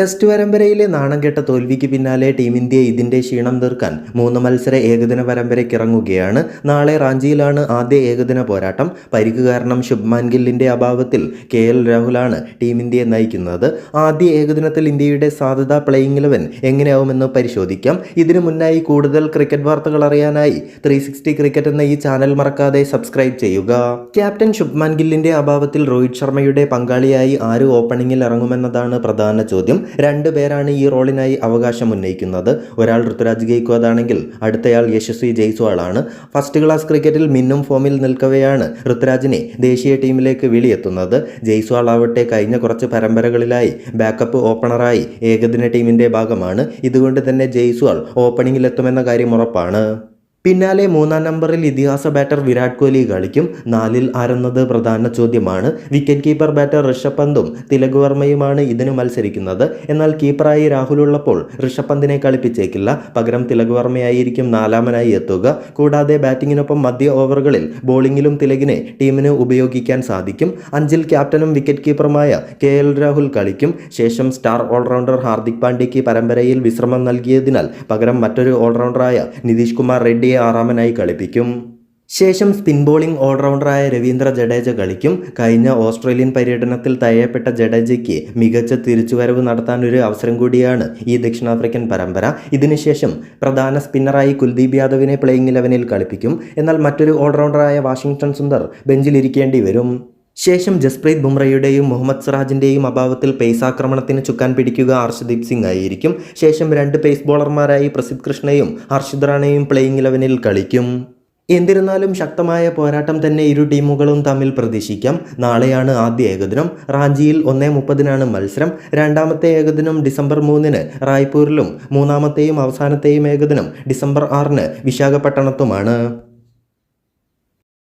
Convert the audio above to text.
Test പരമ്പരയിലെ നാണംകെട്ട തോൽവിക്ക് പിന്നാലെ ടീം ഇന്ത്യ ഇതിന്റെ ക്ഷീണം തീർക്കാൻ മൂന്ന് മത്സര ഏകദിന പരമ്പരയ്ക്കിറങ്ങുകയാണ് നാളെ റാഞ്ചിയിലാണ് ആദ്യ ഏകദിന പോരാട്ടം. പരിക്ക് കാരണം ശുഭ്മാൻ ഗില്ലിന്റെ അഭാവത്തിൽ കെ എൽ രാഹുലാണ് ടീം ഇന്ത്യയെ നയിക്കുന്നത്. ആദ്യ ഏകദിനത്തിൽ ഇന്ത്യയുടെ സാധ്യത പ്ലേയിങ് ഇലവൻ എങ്ങനെയാവുമെന്ന് പരിശോധിക്കാം. ഇതിനു മുന്നായി കൂടുതൽ ക്രിക്കറ്റ് വാർത്തകൾ അറിയാനായി ത്രീ സിക്സ്റ്റി ക്രിക്കറ്റ് എന്ന ഈ ചാനൽ മറക്കാതെ സബ്സ്ക്രൈബ് ചെയ്യുക. ക്യാപ്റ്റൻ ശുഭ്മാൻ ഗില്ലിന്റെ അഭാവത്തിൽ രോഹിത് ശർമ്മയുടെ പങ്കാളിയായി ആര് ഓപ്പണിംഗിൽ ഇറങ്ങുമെന്നതാണ് പ്രധാന ചോദ്യം. രണ്ട് പേരാണ് ഈ റോളിനായി അവകാശം ഉന്നയിക്കുന്നത് ഒരാൾ ഋതുരാജ് ഗെയ്ക്വാദ് ആണെങ്കിൽ അടുത്തയാൾ യശസ്വി ജയ്സ്വാളാണ്. ഫസ്റ്റ് ക്ലാസ് ക്രിക്കറ്റിൽ മിന്നും ഫോമിൽ നിൽക്കവെയാണ് ഋതുരാജിനെ ദേശീയ ടീമിലേക്ക് വിളിയെത്തുന്നത്. ജയ്സ്വാൾ ആവട്ടെ കഴിഞ്ഞ കുറച്ച് പരമ്പരകളിലായി ബാക്കപ്പ് ഓപ്പണറായി ഏകദിന ടീമിന്റെ ഭാഗമാണ്. ഇതുകൊണ്ട് തന്നെ ജയ്സ്വാൾ ഓപ്പണിംഗിലെത്തുമെന്ന കാര്യം ഉറപ്പാണ്. പിന്നാലെ മൂന്നാം നമ്പറിൽ ഇതിഹാസ ബാറ്റർ വിരാട് കോഹ്ലി കളിക്കും. നാലിൽ ആരെന്നത് പ്രധാന ചോദ്യമാണ്. വിക്കറ്റ് കീപ്പർ ബാറ്റർ ഋഷഭ് പന്തും തിലക് വർമ്മയുമാണ് ഇതിന് മത്സരിക്കുന്നത്. എന്നാൽ കീപ്പറായി രാഹുൽ ഉള്ളപ്പോൾ ഋഷഭ് പന്തിനെ കളിപ്പിച്ചേക്കില്ല. പകരം തിലക് വർമ്മയായിരിക്കും നാലാമനായി എത്തുക. കൂടാതെ ബാറ്റിങ്ങിനൊപ്പം മധ്യ ഓവറുകളിൽ ബോളിങ്ങിലും തിലകിനെ ടീമിന് ഉപയോഗിക്കാൻ സാധിക്കും. അഞ്ചിൽ ക്യാപ്റ്റനും വിക്കറ്റ് കീപ്പറുമായ കെ എൽ രാഹുൽ കളിക്കും. ശേഷം സ്റ്റാർ ഓൾറൗണ്ടർ ഹാർദിക് പാണ്ഡ്യയ്ക്ക് പരമ്പരയിൽ വിശ്രമം നൽകിയതിനാൽ പകരം മറ്റൊരു ഓൾറൗണ്ടറായ നിതീഷ് കുമാർ റെഡ്ഡിയെ ആറാമനായി കളിപ്പിക്കും. ശേഷം സ്പിൻ ബോളിംഗ് ഓൾറൗണ്ടറായ രവീന്ദ്ര ജഡേജ കളിക്കും. കഴിഞ്ഞ ഓസ്ട്രേലിയൻ പര്യടനത്തിൽ തയ്യപ്പെട്ട ജഡേജയ്ക്ക് മികച്ച തിരിച്ചുവരവ് നടത്താൻ ഒരു അവസരം കൂടിയാണ് ഈ ദക്ഷിണാഫ്രിക്കൻ പരമ്പര. ഇതിനുശേഷം പ്രധാന സ്പിന്നറായി കുൽദീപ് യാദവിനെ പ്ലേയിങ് ഇലവനിൽ കളിപ്പിക്കും. എന്നാൽ മറ്റൊരു ഓൾറൗണ്ടറായ വാഷിംഗ്ടൺ സുന്ദർ ബെഞ്ചിലിരിക്കേണ്ടി വരും. ശേഷം ജസ്പ്രീത് ബുംറയുടെയും മുഹമ്മദ് സിറാജിന്റെയും അഭാവത്തിൽ പേസ് ആക്രമണത്തിന് ചുക്കാൻ പിടിക്കുക ഹർഷദീപ് സിംഗ് ആയിരിക്കും. ശേഷം രണ്ട് പേസ് ബോളർമാരായി പ്രസിദ്ധ് കൃഷ്ണയും ഹർഷിദ് റാണയും പ്ലേയിങ് ഇലവനിൽ കളിക്കും. എന്നിരുന്നാലും ശക്തമായ പോരാട്ടം തന്നെ ഇരു ടീമുകളും തമ്മിൽ പ്രതീക്ഷിക്കാം. നാളെയാണ് ആദ്യ ഏകദിനം. റാഞ്ചിയിൽ ഒന്നേ മുപ്പതിനാണ് മത്സരം. രണ്ടാമത്തെ ഏകദിനം ഡിസംബർ മൂന്നിന് റായ്പൂരിലും മൂന്നാമത്തെയും അവസാനത്തെയും ഏകദിനം ഡിസംബർ ആറിന് വിശാഖപട്ടണത്തുമാണ്.